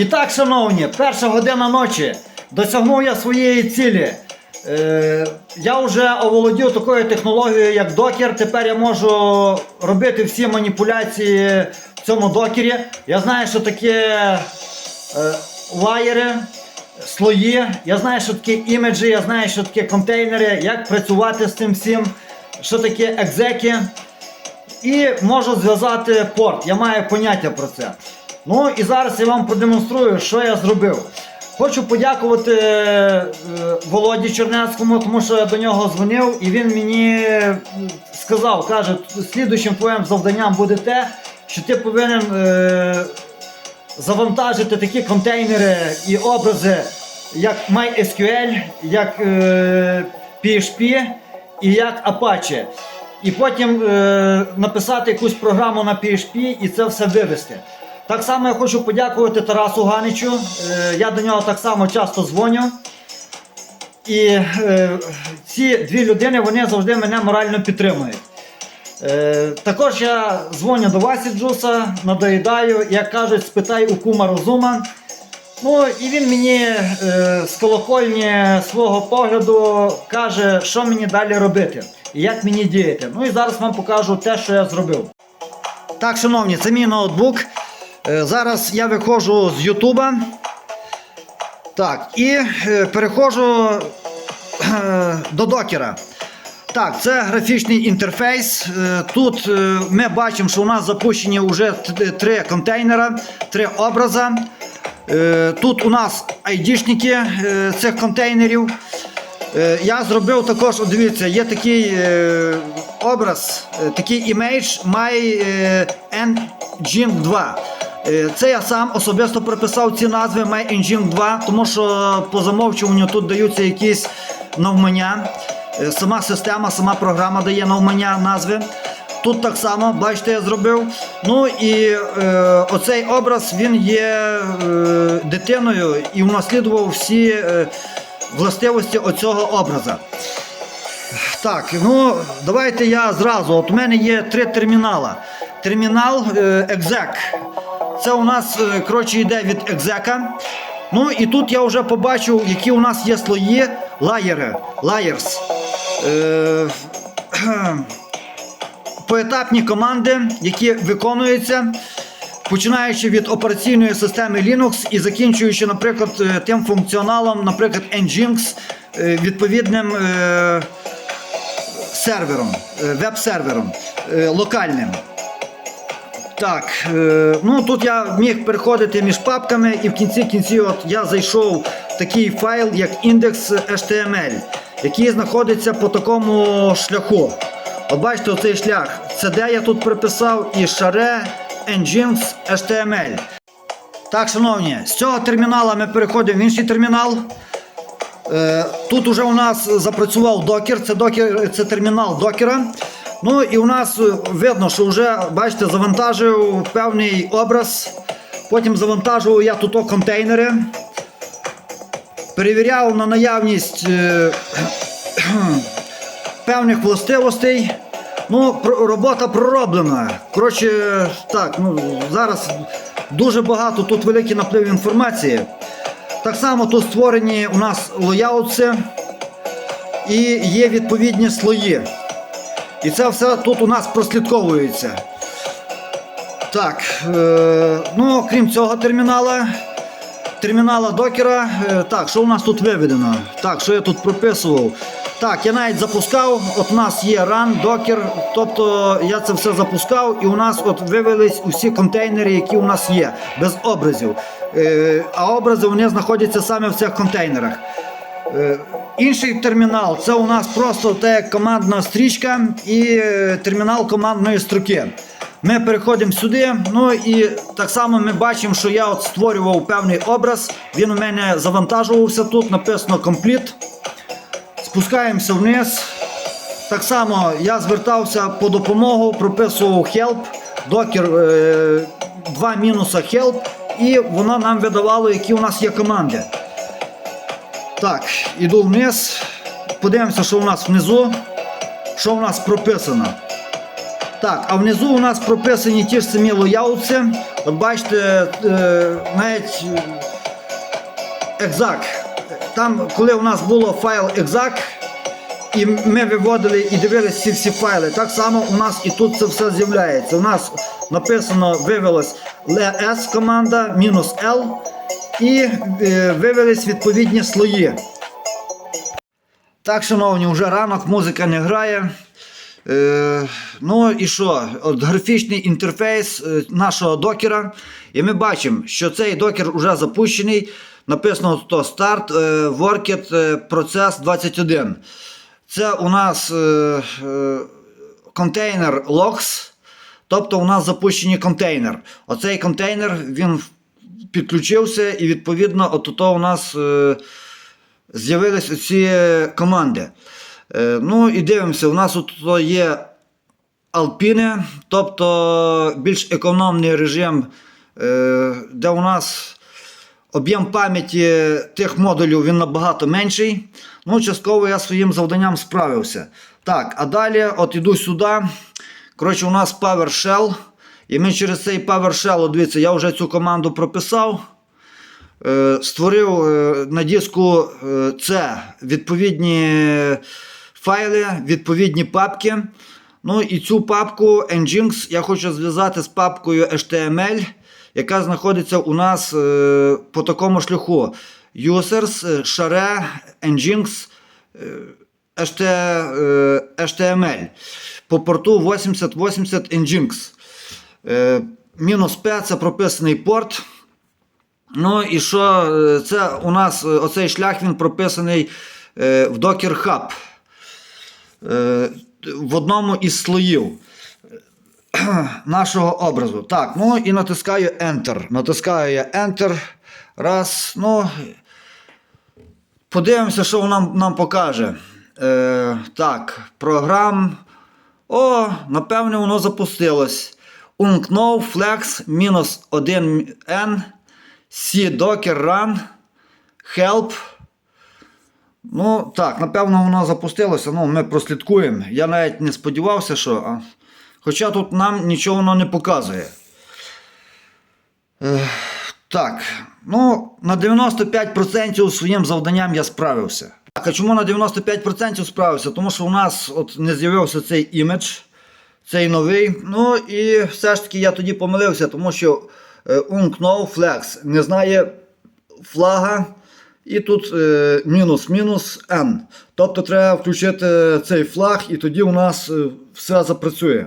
І так, шановні, перша година ночі. Досягнув я своєї цілі. Е, я вже оволодів такою технологією, як докер. Тепер я можу робити всі маніпуляції в цьому докері. Я знаю, що таке е, лаєри, слої. Я знаю, що таке імеджі, я знаю, що таке контейнери, як працювати з цим всім, що таке екзеки. І можу зв'язати порт. Я маю поняття про це. Ну і зараз я вам продемонструю, що я зробив. Хочу подякувати е, Володі Чернецькому, тому що я до нього дзвонив, і він мені е, сказав, каже, слідуючим твоїм завданням буде те, що ти повинен е, завантажити такі контейнери і образи, як MySQL, як PHP і як Apache. І потім написати якусь програму на PHP і це все вивести. Так само я хочу подякувати Тарасу Ганичу. Е, я до нього так само часто дзвоню. І е, ці дві людини вони завжди мене морально підтримують. Е, також я дзвоню до Васі Джуса, надоїдаю, як кажуть, спитай у кума розума. Ну і він мені з колокольні свого погляду каже, що мені далі робити і як мені діяти. Ну і зараз вам покажу те, що я зробив. Так, шановні, це мій ноутбук. Е, зараз я виходжу з Ютуба. Так, і е, переходжу е, до докера. Так, це графічний інтерфейс. Тут ми бачимо, що у нас запущені вже три контейнера, три образи. Тут у нас айдішники е, цих контейнерів. Я зробив також, дивіться, є такий образ, такий імейдж My е, 2. Е, Це я сам особисто прописав ці назви My Engine 2, тому що по замовчуванню тут даються якісь навмання. Е, Сама система, сама програма дає навмання назви. Тут так само, бачите, я зробив. Ну і е, оцей образ він є е, дитиною і унаслідував всі е, властивості оцього образа. Так, ну давайте я зразу. От у мене є три термінала. Термінал е, екзек. Це у нас е, коротше йде від екзека. Ну і тут я вже побачив, які у нас є слої лаєри. Layers. Е, поетапні команди, які виконуються, починаючи від операційної системи Linux і закінчуючи, наприклад, е, тим функціоналом, наприклад, Nginx, е, відповідним сервером, веб-сервером локальним. Так, е, ну тут я міг переходити між папками, і в кінці кінців от я зайшов в такий файл, як index.html, який знаходиться по такому шляху. От бачите, оцей шлях. Де я тут приписав і шаре Nginx HTML. Так, шановні, з цього термінала ми переходимо в інший термінал. Е, Тут уже у нас запрацював докер, це, докер, це термінал докера. Ну і у нас е, видно, що вже, бачите, завантажив певний образ. Потім завантажував я тут контейнери. Перевіряв на наявність е, певних властивостей. Ну, про- робота пророблена. Коротше, так, ну зараз дуже багато тут великий наплив інформації. Так само тут створені у нас лояутси і є відповідні слої. І це все тут у нас прослідковується. Так, е, ну крім цього термінала, термінала докера. е, так, що у нас тут виведено? Так, що я тут прописував? Так, я навіть запускав. От у нас є run, докер, тобто я це все запускав, і у нас от вивелись усі контейнери, які у нас є, без образів. Е, а образи вони знаходяться саме в цих контейнерах. Е, Інший термінал це у нас просто те командна стрічка і е, термінал командної строки. Ми переходимо сюди, ну і так само ми бачимо, що я от створював певний образ. Він у мене завантажувався тут, написано Complete. Спускаємося вниз. Так само я звертався по допомогу, прописував help, докер е, 2 мінуса help, і воно нам видавало, які у нас є команди. Так, іду вниз. Подивимося, що у нас внизу. Що у нас прописано. Так, а внизу у нас прописані ті ж самі лояутси. От бачите, е, навіть е, екзак. Там, коли у нас було файл екзак, і ми виводили і дивилися ці всі файли. Так само у нас і тут це все з'являється. У нас написано вивелось ls команда мінус L і е, вивелись відповідні слої. Так, шановні, вже ранок, музика не грає. Е, ну і що? От графічний інтерфейс е, нашого докера. І ми бачимо, що цей докер вже запущений. Написано то старт, Workit процес 21. Це у нас е, контейнер Logs. Тобто у нас запущений контейнер. Оцей контейнер він підключився, і відповідно, от то у нас. Е, з'явились ці команди. Е, ну і дивимося, у нас тут є Alpine, тобто більш економний режим, е, де у нас об'єм пам'яті тих модулів він набагато менший. Ну, частково я своїм завданням справився. Так, а далі от іду сюди. Коротше, у нас PowerShell. І ми через цей PowerShell, дивіться, я вже цю команду прописав. Е, створив е, на диску е, це відповідні файли, відповідні папки. Ну і цю папку Nginx я хочу зв'язати з папкою HTML, яка знаходиться у нас по такому шляху. Users, share, Nginx, HT, HTML. По порту 8080 Nginx. Е, Мінус P це прописаний порт. Ну і що, е, це у нас е, оцей шлях він прописаний в Docker Hub в одному із слоїв нашого образу. Так, ну і натискаю Enter. Натискаю я Enter. Раз. Ну, подивимося, що воно нам, нам покаже. Так, програм. О, напевне, воно запустилось. Unknow Flex мінус 1N. C Docker Run. Help. Ну, так, напевно, воно запустилося. Ну, ми прослідкуємо. Я навіть не сподівався, що. Хоча тут нам нічого воно не показує. Так. Ну, на 95% своїм завданням я справився. Так, а чому на 95% справився? Тому що у нас от не з'явився цей імідж, цей новий. Ну і все ж таки я тоді помилився, тому що е, Unknow Flex не знає флага. І тут е, мінус-мінус N. Тобто треба включити цей флаг, і тоді у нас е, все запрацює.